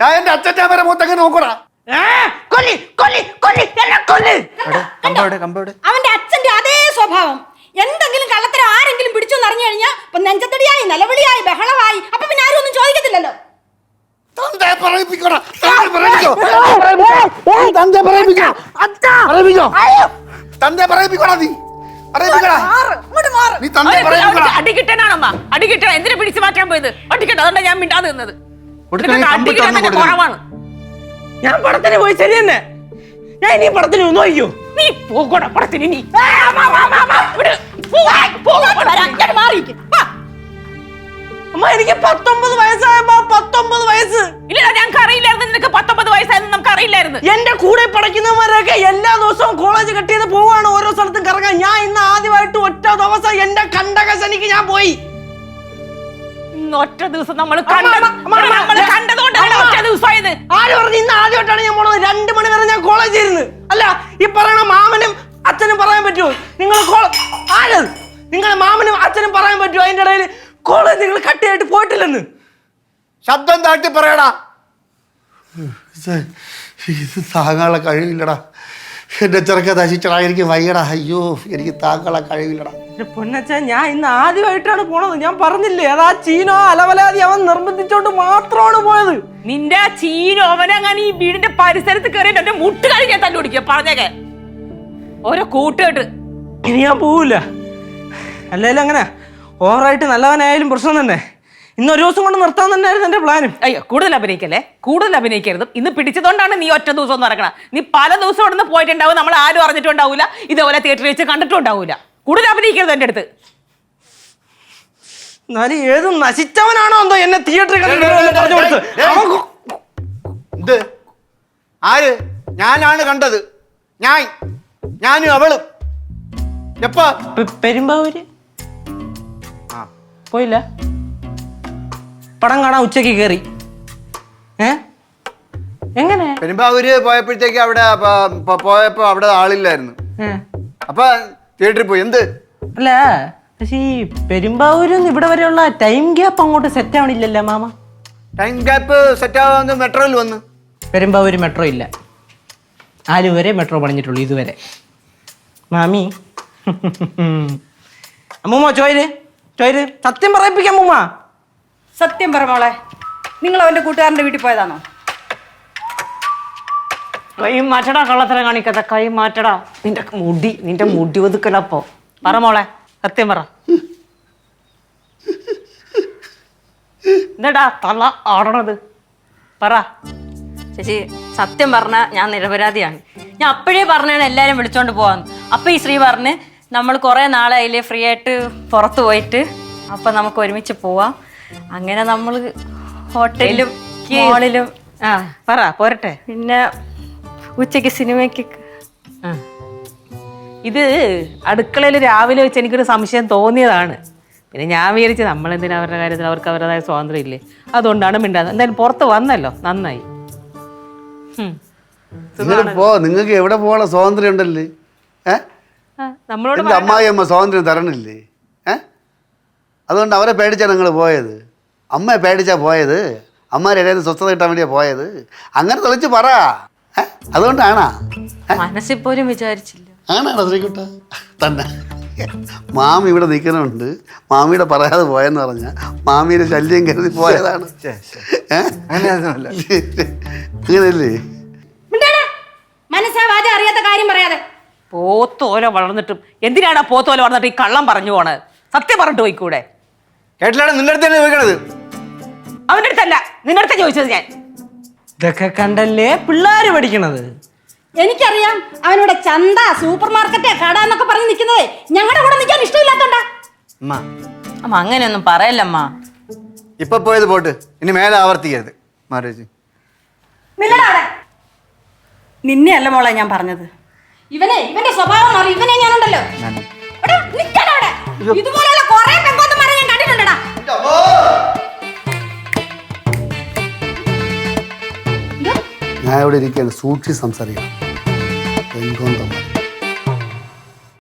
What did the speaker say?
ഞാൻ എന്റെ അച്ഛന്റെ വരെ മൂത്തങ്ങ് നോക്കടാ. അവന്റെ അച്ഛന്റെ അതേ സ്വഭാവം. എന്തെങ്കിലും കള്ളത്തരം ആരെങ്കിലും പിടിച്ചു അറിഞ്ഞു കഴിഞ്ഞാൽ ഇപ്പൊ നെഞ്ചത്തടിയായി നിലവിളിയായി ബഹളമായി. അപ്പൊ പിന്നെ ആരും ഒന്നും ചോദിക്കത്തില്ലല്ലോ. തന്തയെ പറയിപ്പിക്കടാ. തന്തയെ പറയിപ്പിക്കോ. തന്തയെ പറയിപ്പിക്കോ. പറയിപ്പിക്കോ. തന്തയെ പറയിപ്പിക്കോടാ നീ. പറയിപ്പിക്കടാ. മാറ്, ഇങ്ങോട്ട് മാറ്. നീ തന്തയെ പറയിപ്പിക്കടാ. അടി കിട്ടാനാണമ്മ അടി കിട്ടണം എന്തിനാ പിടിച്ചു മാറ്റാൻ പോയത്? അടിക്കട്ടെ അതുകൊണ്ടാ ഞാൻ മിണ്ടാതെ നിന്നത്. ഞാൻ പടത്തിന് പോയി ശരി തന്നെ ഞാൻ ഇനി പടത്തിന് ഒന്നും നീ പോകണ പടത്തിന് നീ. അമ്മ എനിക്ക് പത്തൊമ്പത് വയസ്സായപ്പോ പത്തൊമ്പത് വയസ്സ്. ഇല്ല ഞങ്ങൾക്ക് അറിയില്ലായിരുന്നു നിനക്ക് പത്തൊമ്പത് വയസ്സായിരുന്നു നമുക്ക് അറിയില്ലായിരുന്നു. എന്റെ കൂടെ പഠിക്കുന്നവരൊക്കെ എല്ലാ ദിവസവും കോളേജ് കട്ട് ചെയ്ത് പോവാണ്. ഓരോ സ്ഥലത്തും കറങ്ങാൻ. ഞാൻ ഇന്ന് ആദ്യമായിട്ട് ഒറ്റ ദിവസം എന്റെ കണ്ടകശനിക്ക് ഞാൻ പോയി. ഒറ്റ ദിവസമായത്? ആര് പറഞ്ഞു? ഇന്ന് ആദ്യമായിട്ടാണ് ഞാൻ പോണത്. രണ്ട് മണി വരെ ഞാൻ കോളേജിൽ ഇരുന്ന് അല്ല ഈ പറയണ മാമനും അച്ഛനും പറയാൻ പറ്റുമോ? നിങ്ങൾ ആര്? നിങ്ങളുടെ മാമനും അച്ഛനും പറയാൻ പറ്റുമോ? അതിന്റെ ഇടയിൽ കോളേജ് നിങ്ങൾ കട്ടിയായിട്ട് പോയിട്ടില്ലെന്ന്. ശബ്ദം താഴ്ത്തി പറയടാ. ഇത് താങ്ങാനുള്ള കഴിവില്ലടാ. എന്റെ ചെറുക്ക നശിച്ചടാ എനിക്ക് വയ്യടാ. അയ്യോ എനിക്ക് താങ്കളെ കഴിവില്ലടാ. പൊന്നച്ച ഞാൻ ഇന്ന് ആദ്യമായിട്ടാണ് പോണത്. ഞാൻ പറഞ്ഞില്ലേ അതാ ചീനോ അലവലാതി അവൻ നിർബന്ധിച്ചോണ്ട് മാത്രമാണ് പോയത്. നിന്റെ ആ ചീനോ അവനങ്ങനെ ഈ വീടിന്റെ പരിസരത്ത് കയറിയിട്ട് എന്റെ മുട്ടുകാരി ഞാൻ തല്ലുപിടിക്കുക പറഞ്ഞേക്കെ. ഓരോ കൂട്ടുകെട്ട്. ഇനി ഞാൻ പോവില്ല അല്ലേലും അങ്ങനെ ഓവറായിട്ട് നല്ലവനായാലും പ്രശ്നം തന്നെ. ഇന്ന് ഒരു ദിവസം കൊണ്ട് നിർത്താൻ തന്നെയായിരുന്നു എന്റെ പ്ലാനും അയ്യോ കൂടുതൽ അഭിനയിക്കല്ലേ? കൂടുതൽ അഭിനയിക്കരുത്. ഇന്ന് പിടിച്ചതുകൊണ്ടാണ് നീ ഒറ്റ ദിവസം ഒന്ന് നടക്കണം. നീ പല ദിവസം ഇവിടെ നിന്ന് പോയിട്ടുണ്ടാവും നമ്മൾ ആരും അറിഞ്ഞിട്ടുണ്ടാവില്ല ഇതേപോലെ തിയേറ്ററിൽ വെച്ച് കണ്ടിട്ടുണ്ടാവില്ല കൂടുതൽ അഭിനയിക്കരുത് എന്റെ അടുത്ത്. ഞാൻ ഏത് നശിച്ചവനാണോ എന്തോ എന്നെ തിയേറ്ററിൽ ആര്? ഞാനാണ് കണ്ടത്. ഞാൻ. ഞാനും അവളും. എപ്പോ? പെരുമ്പാവൂര്? ആ. പോയില്ല? പടം കാണാൻ ഉച്ചയ്ക്ക് കയറി ഏ? എങ്ങനെ? പെരുമ്പാവൂര് പോയപ്പോഴത്തേക്ക് അവിടെ പ- പ- പോയപ്പോ അവിടെ ആളില്ലായിരുന്നു. ഏ. അപ്പൊ തിയേറ്ററിൽ പോയി. എന്ത്? അല്ല പക്ഷേ ഈ പെരുമ്പാവൂരിൽ നിന്ന് ഇവിടെ വരെയുള്ള ടൈം ഗ്യാപ്പ് അങ്ങോട്ട് സെറ്റ് ആവണില്ലല്ലോ മാമ. ടൈം ഗ്യാപ്പ് സെറ്റ് ആവാന്ന് മെട്രോയിൽ വന്ന്. പെരുമ്പാവൂര് മെട്രോ ഇല്ല. ആരും വരെ മെട്രോ പണിഞ്ഞിട്ടുള്ളൂ ഇതുവരെ. മാമി. അമ്മൂമ്മ ചോയര് ചോയര് സത്യം പറയിപ്പിക്കാം അമ്മൂമ്മ. സത്യം പറ മോളെ. നിങ്ങൾ അവന്റെ കൂട്ടുകാരന്റെ വീട്ടിൽ പോയതാണോ? കൈ മാറ്റടാ കള്ളത്തരം കാണിക്കാത്ത കൈ മാറ്റടാ. നിന്റെ മുടി നിന്റെ മുടി ഒതുക്കലപ്പോ പറ മോളെ സത്യം പറ. എന്താടാ തള്ള ആടണത്? പറ. ചേച്ചി സത്യം പറഞ്ഞ ഞാൻ നിരപരാധിയാണ്. ഞാൻ അപ്പോഴേ പറഞ്ഞാണ് എല്ലാരും വിളിച്ചോണ്ട് പോവാന്ന്. അപ്പൊ ഈ ശ്രീ പറഞ്ഞ് നമ്മൾ കുറെ നാളായില്ലേ ഫ്രീ ആയിട്ട് പുറത്തു പോയിട്ട്. അപ്പൊ നമുക്ക് ഒരുമിച്ച് പോവാം. അങ്ങനെ നമ്മൾ ഹോട്ടലിലും മോളിലും ആ പറ പോരട്ടെ. പിന്നെ ഉച്ചയ്ക്ക് സിനിമയ്ക്ക് ആ. ഇത് അടുക്കളയിൽ രാവിലെ വെച്ച് എനിക്കൊരു സംശയം തോന്നിയതാണ്. പിന്നെ ഞാൻ വിചാരിച്ചു നമ്മൾ എന്തിനാ അവരുടെ കാര്യത്തിൽ അവർക്ക് അവരുടേതായ സ്വാതന്ത്ര്യം ഇല്ലേ? അതുകൊണ്ടാണ് മിണ്ടാതെ. എന്തായാലും പുറത്ത് വന്നല്ലോ നന്നായി. പോ നിങ്ങൾക്ക് എവിടെ പോകാനുള്ള സ്വാതന്ത്ര്യം ഉണ്ടല്ലേ? ആ, നമ്മളോട് അമ്മായി അമ്മ സ്വാതന്ത്ര്യം തരണില്ലേ? ഏ? അതുകൊണ്ട് അവരെ പേടിച്ചാണ് നിങ്ങൾ പോയത്. അമ്മയെ പേടിച്ചാണ് പോയത്. അമ്മമാരെ ഇടയിൽ സ്വസ്ഥത കിട്ടാൻ വേണ്ടിയാ പോയത്. അങ്ങനെ തെളിച്ച് പറ? അതുകൊണ്ടാണാ? മനസ്സിൽ പോലും വിചാരിച്ചില്ല. ആണാണോ ശ്രീകുട്ട? തന്നെ. മാമി ഇവിടെ നിൽക്കുന്നുണ്ട്. മാമിയുടെ പറയാതെ പോയെന്ന് പറഞ്ഞ മാമിയുടെ ശല്യം കരുതി പോയതാണ്? അങ്ങനെയല്ലേ? അറിയാത്ത കാര്യം പറയാതെ. പോത്തോല വളർന്നിട്ടും എന്തിനാണ് പോത്തോല വളർന്നിട്ട് ഈ കള്ളം പറഞ്ഞു പോണത്? സത്യം പറഞ്ഞിട്ട് പോയിക്കൂടെ? കേട്ടില്ലാണ്? നിന്റെ അടുത്ത് തന്നെ ചോദിക്കണത്? അവന്റെ അടുത്തല്ല. നിന്റെ അടുത്ത ചോദിച്ചത് ഞാൻ. ഇതൊക്കെ കണ്ടല്ലേ പിള്ളേര് പഠിക്കണത്? എനിക്കറിയാം അവനോട് ചന്ത സൂപ്പർ മാർക്കറ്റ് കട എന്നൊക്കെ പറഞ്ഞ് നിൽക്കുന്നത് ഞങ്ങളുടെ കൂടെ നിൽക്കാൻ ഇഷ്ടമില്ലാത്തോണ്ടാ. അമ്മ. അമ്മ അങ്ങനെയൊന്നും പറയല്ലമ്മ. ഇപ്പൊ പോയത് പോട്ട്. ഇനി മേലെ ആവർത്തിക്കരുത്. മാരേജ്. നില്ലടാ അവിടെ. നിന്നെ അല്ല മോളെ ഞാൻ പറഞ്ഞത്. ഇവനെ ഇവന്റെ സ്വഭാവം മാറി. ഇവനെ ഞാനുണ്ടല്ലോ. ഇതുപോലെ നിക്കടാ അവിടെ. ഇതുപോലുള്ള ഞാൻ ഇവിടെ ഇരിക്കുകയാണ്. സൂക്ഷിച്ച് സംസാരിക്കണം.